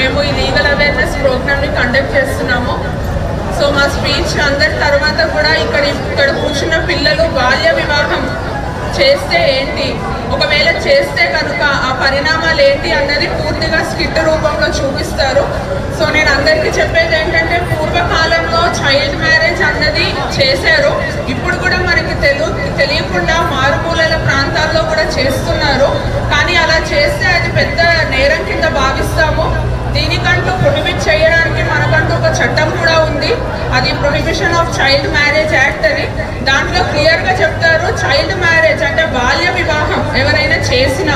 మేము ఈ legal awareness ప్రోగ్రామ్ని కండక్ట్ చేస్తున్నాము. సో మా స్పీచ్ అందరి తర్వాత కూడా ఇక్కడ ఇక్కడ కూర్చున్న పిల్లలు బాల్య వివాహం చేస్తే ఏంటి? ఒకవేళ చేస్తే కనుక ఆ పరిణామాలు ఏంటి అన్నది పూర్తిగా స్కిట్ రూపంలో చూపిస్తారు. సో నేను అందరికీ చెప్పేది ఏంటంటే పూర్వకాలంలో చైల్డ్ మ్యారేజ్ అన్నది చేశారు. ఇప్పుడు prohibition of child marriage act అని దాంట్లో క్లియర్గా చెప్తారు. చైల్డ్ మ్యారేజ్ అంటే బాల్య వివాహం ఎవరైనా చేసినా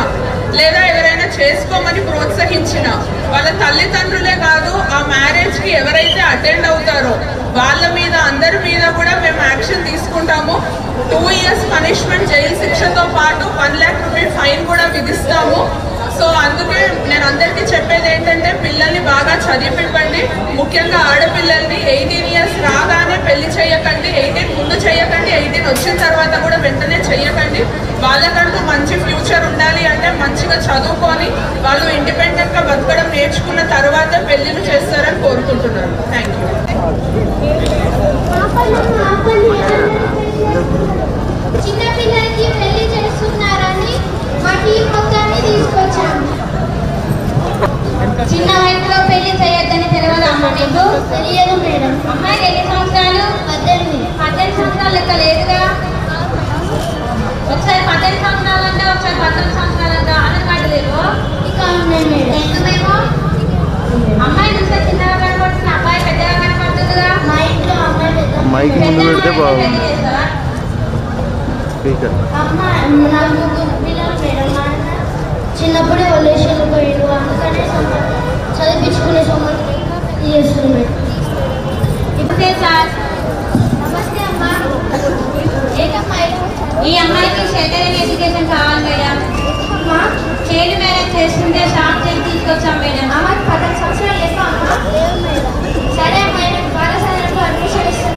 లేదా ఎవరైనా చేసుకోమని ప్రోత్సహించిన వాళ్ళ తల్లిదండ్రులే కాదు ఆ మ్యారేజ్కి ఎవరైతే అటెండ్ అవుతారో వాళ్ళ మీద అందరి మీద కూడా మేము యాక్షన్ తీసుకుంటాము. టూ ఇయర్స్ పనిష్మెంట్ జైలు శిక్షతో పాటు వన్ ల్యాక్ రూపీ ఫైన్ కూడా విధిస్తాము. సో అందుకే నేను అందరికీ చెప్పేది ఏంటంటే పిల్లల్ని బాగా చదివించండి ముఖ్యంగా ఆడపిల్లల్ని ఎయిటీన్ ఇయర్స్ రాగానే పెళ్ళి చేయకండి ఎయిటీన్ ముందు చేయకండి ఎయిటీన్ వచ్చిన తర్వాత కూడా వెంటనే చేయకండి వాళ్ళకంటూ మంచి ఫ్యూచర్ ఉండాలి అంటే మంచిగా చదువుకొని వాళ్ళు ఇండిపెండెంట్గా బతకడం నేర్చుకున్న తర్వాత పెళ్ళిళ్ళు చేస్తారని కోరుకుంటున్నాను. థ్యాంక్ చిన్న వయసులో పెళ్ళి చేయొద్దని తెలియదు అమ్మ నీకు? తెలియదు మేడం. అమ్మాయికి ఎన్ని సంవత్సరాలు? పద్దెనిమిది. పద్దెనిమిది సంవత్సరాలు లెక్క లేదుగా? ఒకసారి పద్దెనిమిది సంవత్సరాలు అంటే ఒకసారి పంతొమ్మిది సంవత్సరాలు అంటే ఆధార్ కార్డు లేవు? ఇక ఉన్నాయి మేడం. ఎందుకేమో అమ్మాయి చూస్తే చిన్నగా కనపడుతుంది అబ్బాయి పెద్దగా కనపడుతుందిగా? మా ఇంట్లో అమ్మాయి పెద్ద మైక్ ముందు పెడితే బాగుంది? స్పీకర్. అమ్మ నాకు పిల్లలు మేడం. చిన్నప్పుడే వదిలేసాను పోయాడు. ఈ అమ్మాయికి చైతన్య ఎడ్యుకేషన్ కావాలి మేడం చేయండి మేడం చేస్తుంటే షాప్ తీసుకొచ్చాం